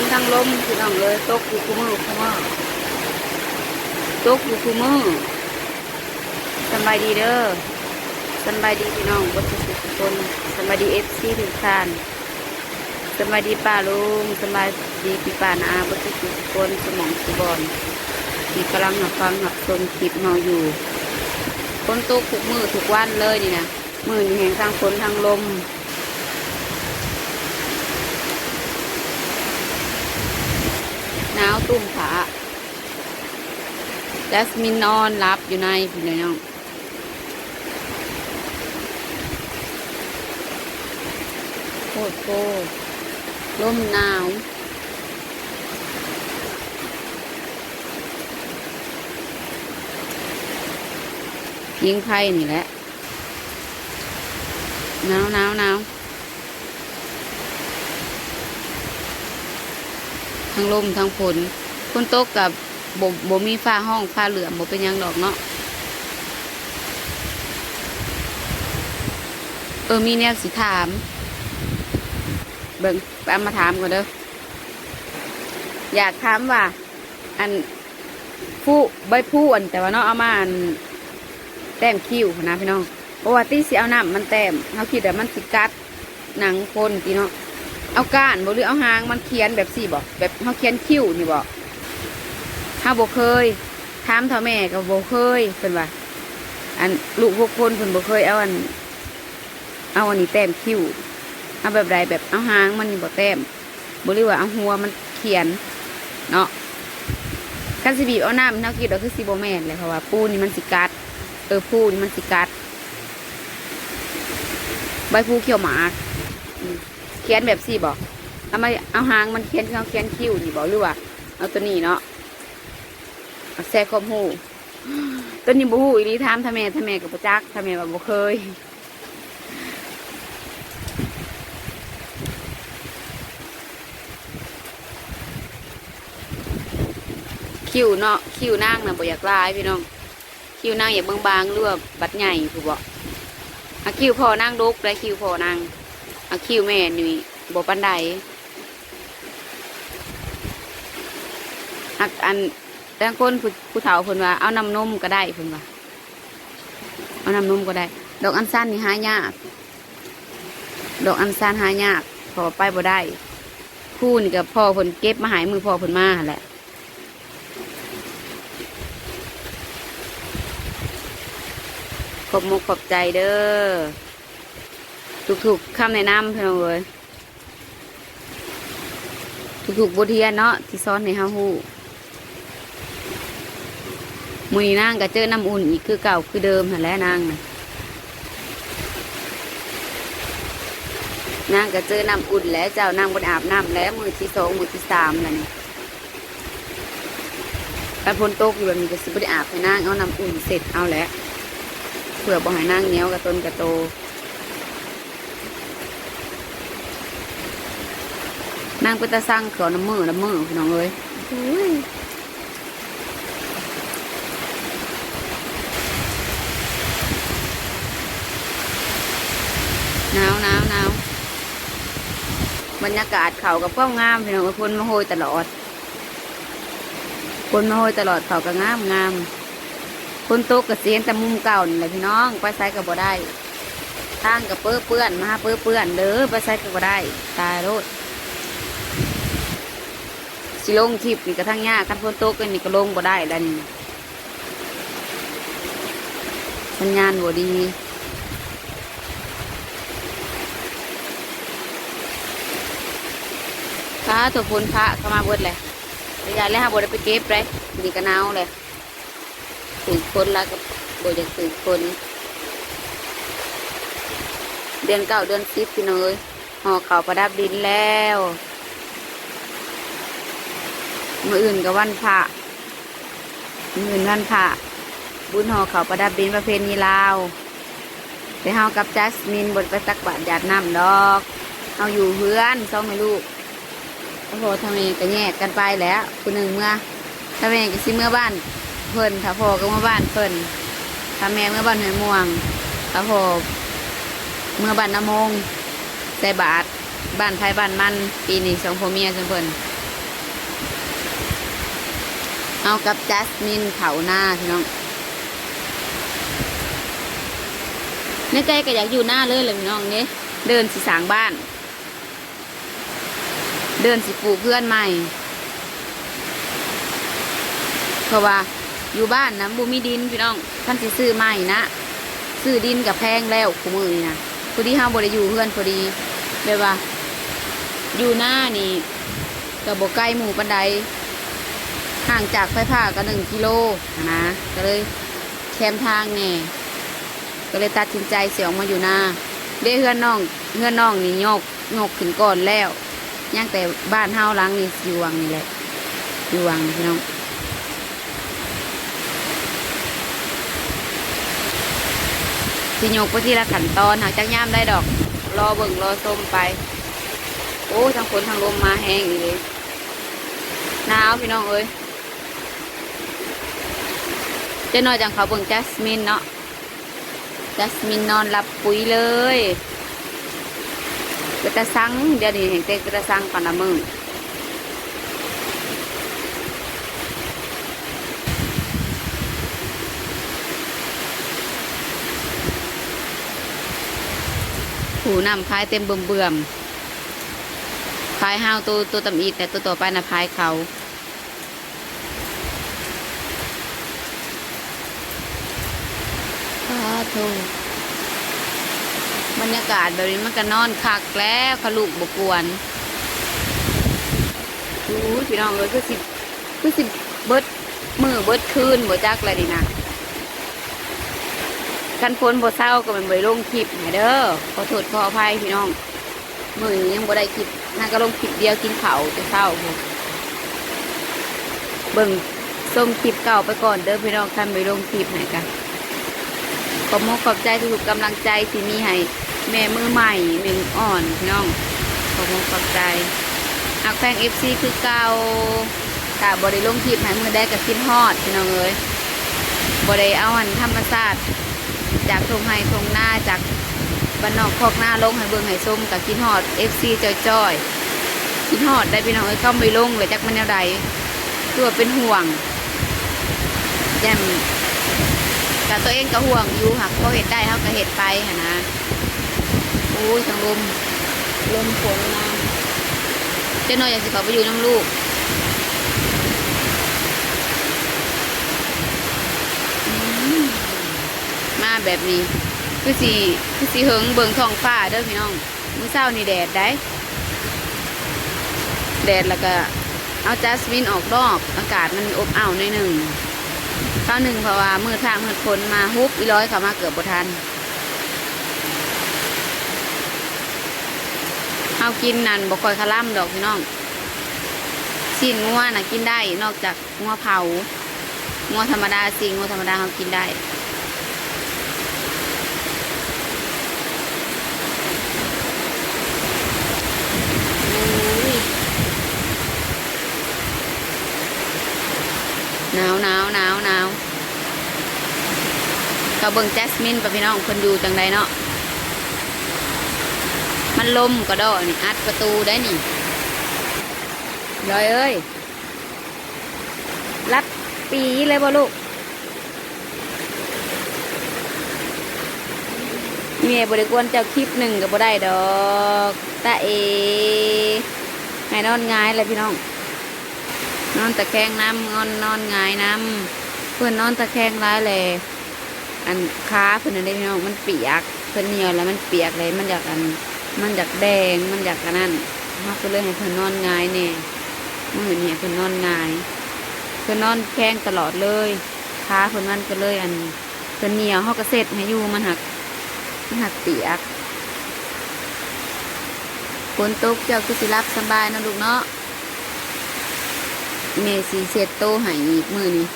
นทั้งลมพี่น้องเลยตกอยู่คู่มือคู่มือตกอยู่คู่มือสบายดีเด้อสบายดีพี่น้องวัดสุขทุคนสบายดีเอฟซีทุกท่านสบายดีป้าลุงสบายดีพี่ป้านาวัดสุขทุคนสมองสุบอนที่กำลังหับฟังหับชมคลิปเราอยู่ฝนตกทุกมือทุกวันเลยนี่นะมือแห่งทางฝนทางลม นาวตุ่มผาแจสมินนอนรับอยู่ในพี่น้องโคตรโคลมหนาวยิงไพ่นี่แหละหนาวหนาวหนาว ทั้งลมทั้งฝนฝนตกกับบ่บ่มีฟ้าห้องฟ้าเหลือมบ่เป็นยังดอกเนาะเออมีแนวสิถาม เบิ่งไปเอามาถามก่อนเด้ออยากถามว่า อันผู้ใบผู้อันแต่ว่าเนาะเอามาอันแต้มคิ้วนะพี่น้องเพราะว่าตีสิเอาน้ำมันแต้มเขาคิดว่มันสิกัดหนังคนพี่เนาะ เอาก้านบ่หรือเอาหางมันเขียนแบบสี่บ่แบบเขาเขียนคิ้วนี่บ่ถ้าบ่เคยถามท่อแม่ก็บ่เคยเพิ่นว่า อันลูกพวกคนเพิ่นบ่เคยเอาอัน เอาอันนี้แต้มคิ้วเอาแบบใดแบบเอาหางมันนี่บ่แต้มบ่หรือว่าเอาหัวมันเขียน เนาะคันสิบีบเอาหน้ำเฮาคิดว่าคือสิบ่แม่นเลยเพราะว่าปูนี่มันสิกัดเออผู้นี่มันสิกัดใบผู้เขียวหมาก เขียนแบบสี่บอกเอามาเอาหางมันเขียนเขาเขียนคิ้วนี่บอกหรือว่า เอาตัวนี้เนาะเอาแซ่คมหูตัวนี้บูหูอีนี้ถามทำแม่ทำแม่กับประจักทำแม่แบบบ่เคยคิ้วเนาะคิ้วนางนะบ่อยากลายพี่น้องคิ้วนางอย่าบางๆหรือว่าบัดใหญ่ผู้บอกคิ้วพอนางดกได้คิ้วพอนาง อาคิ้วแม่นี่บ่ปันใดอักอันแต่คนผู้ผู้เฒ่าเพิ่นว่าเอาน้ำนมก็ได้เพิ่นว่าเอาน้ำนมก็ได้ ดอกอันสั้นนี่หายาก ดอกอันสั้นหายากพอไปบ่ได้คู่นี่กับพ่อเพิ่นเก็บมาหายมือพ่อเพิ่นมาแหละขอบมกขอบใจเด้อ ถูกๆคำแนะนำพี่น้องเลยถูกๆบทเรียนเนาะที่ซ้อนในห้าหูมือนี้นางก็เจอน้ำอุ่นอีกคือเก่าคือเดิมหันแหละนางนะนางก็เจอน้ำอุ่นแล้วเจ้านางบนอาบน้ำแล้วมือที่สองมือที่สามแล้วนี่ไปพ้นโต๊ะอยู่แบบนี้ก็สิบได้อาบให้นางเอาน้ำอุ่นเสร็จเอาแล้วเผื่อบ่ให้นั่งเนียวกับต้นกระโต นั่งไปตะสั่งเขียวน้ำมือน้ำมือพี่น้องเอ้ยอุ้ยหนาวหนาวหนาวบรรยากาศเขากับก็งามพี่น้องเอ้ยคนมาโหยตลอด คนมาโหยตลอดเขาก็งามงามคนโตกกระเสียนแต่มุมเก่านี่แหละพี่น้อง ไปไซกับบ่ได้ทางกับเปื้อเปื้อนมาหาเปื้อเปื้อนเด้อไปไซกับบ่ได้ ตายโลด สิลงคลิปนี่กระทั่งยากกันคนโตกกันนี่ก็ลงบ่ได้แล้วนี่สัญญาณบ่ดีพระตัวพลพระเข้ามาเบิดเลยระยะแล้วฮะบ่ได้ไปเก็บเลยนี่ก็หนาวเลยตื่นคนแล้วก็บอยากตื่นคนเดือนเก้าเดือนสิบพี่น้องเอ้ยห่อเขาประดับดินแล้ว มืออื่นกับวันพระมืออื่นวันพระบุญหอเขาประดับดินประเพณีลาวไปเฮากับจัสมินบนไปตักบาตรหยาดน้ำดอกเฮาอยู่เพื่อนสองแม่ลูกโอ้โหทำไมก็แยกกันไปแล้วคนหนึ่งเมื่อทำไมก็สิเมื่อบ้านเพิ่นถ้าพ่อก็เมื่อบ้านเพิ่นถ้าแม่เมื่อบ้านหอยม่วงถ้าพ่อเมื่อบ้านน้ำมงใส่บาทบ้านไทยบ้านมัน ปีนี้สองพ่อเมียจังเพิ่น เอากับจัสมินเผาหน้าพี่น้องในใจก็อยากอยู่หน้าเลยเลยพี่น้องเนี้ยเดินสิสางบ้าน เดินสิปลูกเพื่อนใหม่ เพราะว่าอยู่บ้านนะบูมีดินพี่น้องท่านสิซื้อใหม่นะซื้อดินกับแพงแล้วคุมือนี่นะพอดีห้าบริอยู่เพื่อนพอดีแบบว่า อยู่หน้านี่กับบใกล้หมู่ปันได ห่างจากไฟฟ้าก็หนึ่งกิโลนะก็เลยแคมทางแน่ก็เลยตัดสินใจเสียออกมาอยู่หน้าเด้เพื่อนน้องเพื่อนน้องนี่ยกยกขึ้นก่อนแล้วย่างแต่บ้านเฮาหลังนี่อยู่วังนี่แหละอยู่วังพี่น้องสิยกไปทีละขั้นตอนหากจักย่ามได้ดอก รอเบิ่งรอส้มไป โอ้ทางฝนทางลมมาแห้งอีเลยหนาวพี่น้องเอ้ย จะน้อยจังเขาเบิ่งจัสมินเนาะจัสมินนอนหลับปุ๋ยเลยก็จะสังเดี๋ยวนี้เห็นเต้ก็จะสังก่อนละมึงหูนำพายเต็มเบิ่มเบื่อมๆพายห้าวตัวตัวตำอีดแต่ตัวต่อไปนะพายเขาาโทบรรยากาศแบบนี้มันก็นอนคักแล้วขลุกบกวนอู้พี่น้องเลยคือสิคือสิเบิดมือเบิดคืนบ่จักเลยนี่นะกันฝนบ่เศร้าก็เป็นบ่ได้ลงคลิปให้เด้อขอโทษขออภัยพี่น้อง มือนี้ยังบ่ได้คลิปน่าก็ลงคลิปเดียวกินข้าจะเศร้าบ่เบิ่งส้มคลิปเก่าไปก่อนเด้อพี่น้องท่านไปลงคลิปให้กัน อบมกขอบใจทุกๆกำลังใจที่มีให้แม่มือใหม่แม่มืออ่อนพี่น้องขอบมกขอบใจอักแฟงเอฟซีคือเก่ากะบริลงคลิปให้มือได้กับคิดฮอดพี่น้องเอ้ยบริเอาหันธรรมศาสตร์จากทงไฮทงหน้าจากบ้านนอกคอกหน้าลงให้เบิ่งให้ส้มกับคิดฮอดเอฟซีจอยๆคิดฮอดได้พี่น้องเอ้ยเข้าไม่ลงเลยจากมันแนวใดตัวเป็นห่วงแจ่ม กับตัวเองก็ห่วงอยู่ค่ะพอเห็ดได้เขาก็เห็ดไปค่ะนะโอ้ยทางลมลมฝนมาเจ้าน้อยอยากสิขาไปอยู่น้ำลูกมมาแบบนี้คือสีคือสีเหิงเบิงทองฟ้าเด้อพี่น้องมื้อเช้านี่แดดได้ แดดแล้วก็เอาจัสมินออกดอก อากาศมันอบอ้าวหน่อยหนึ่ง ข้าวหนึ่งเพราะว่ามือทางมือคนมาฮุบอีร้อยเขามาเกือบบทันเอากินนั่นบ่คอยคล่ำดอกพี่น้องสิ้นงัวน่ะกินได้นอกจากงัวเผางัวธรรมดาสิงัวธรรมดาเขากินได้หนาวหนาวหนาวหนาว เขาเบิ่งแจสมินปพี่น้องคนอยู่จังใดเนาะมันลมก็ดอนี่อัดประตูได้นี่ลอยเอ้ยรัดปีเลยบ่ลูกเมียบริกวนเจ้าคลิปหนึ่งก็บ่ได้ดอกตาเอให้นอนง่ายเลยพี่น้อง นอนตะแคงน้ำนอนนอนงายน้ำเพื่อนนอนตะแคงร้ายเลย อันขาเพื่อนนั่นเด้พี่น้องมันเปียกเพื่อนเหนียวแล้วมันเปียกเลยมันอยากอัน มันอยากแดงมันอยากอันนั้นเราก็เลยให้เพื่อนนอนหงายเนี่ยมื่อเนี่ยเพื่อนนอนหงายเพื่อนนอนแข้งตลอดเลยขาเพื่อนมันก็เลยอันเพื่อนเหนียวเขาก็เสร็จให้อยู่มันหักมันหักเปียกฝนตกเจ้าคือสิรับสบายนะลูกเนาะเมสีเซตโตหายอีกมือนี้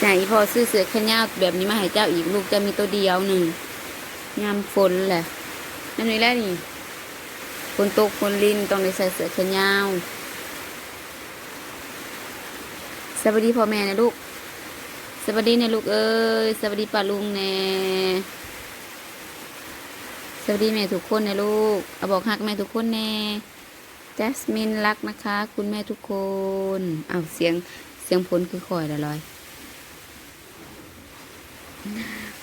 ใส่พอซื้อเสือแขนยาวแบบนี้มาให้เจ้าอีกลูกจะมีตัวเดียวหนึ่งยามฝนแหละนั่นนี่แหละนี่ฝนตกฝนลินต้องได้ใส่เสือแขนยาวสวัสดีพ่อแม่นะลูก สวัสดีนะลูกเอ้ยสวัสดีป้าลุงแน่สวัสดีแม่ทุกคนนะลูกเอาบอกฮักแม่ทุกคนแน่จจัสมินรักนะคะ คุณแม่ทุกคนอ้าวเสียงเสียงพลคือคอยละลอย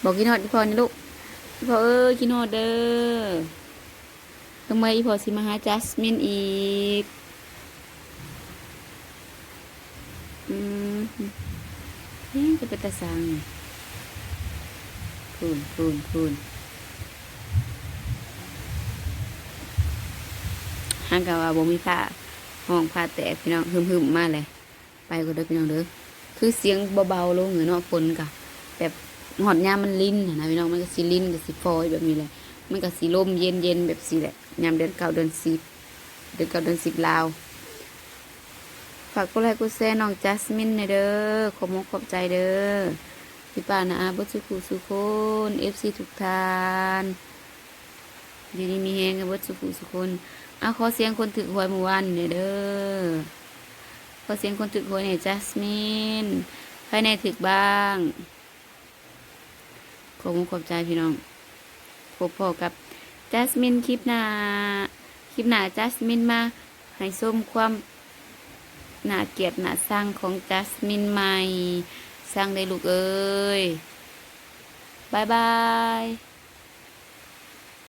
บอกกินฮอดอีพอนี่ลูกอีพอเอ้ยกินฮอดเด้อทำไมอีพอสิมาหาจัสมินอีกอืมเฮ้ยจะเป็นตาสังคูนคูนคูนห่างกับว่าบ่มีผ้าห้องผ้าแตกพี่น้องหึมหึมๆมาเลย ไปก็เด้อพี่น้องเด้อคือเสียงเบาๆลงเหมือนเนาะฝนกะแบบ หอดยามมันลิ้นนะพี่น้องมันก็สิลิ้นก็สิฟอยแบบนี้แหละมันก็สิลมเย็นเย็นแบบสิแหละยามเดือนเก้าเดือนสิบเดือนเก้าเดือนสิบลาวฝากกดไลค์กดแชร์น้องจัสมินหน่ยเด้อขอบมกขอบใจเด้อพี่ป้านะอาบุสุขุสุคนเอฟซีทุกทานอยู่นี่มีแฮงกับบุสุขุสุคนอาขอเสียงคนถึกหวยเมื่อวานหน่ยเด้อขอเสียงคนถึกหวยเนี่ยจัสมินใครในถึกบ้าง ขอบคุณขอบใจพี่น้องพบพอกับจัสมินคลิปหน้าคลิปหน้าจัสมินมาให้ส้มความหน้าเกียรติหน้าสร้างของจัสมินใหม่ สร้างได้ลูกเอ้ยบายบาย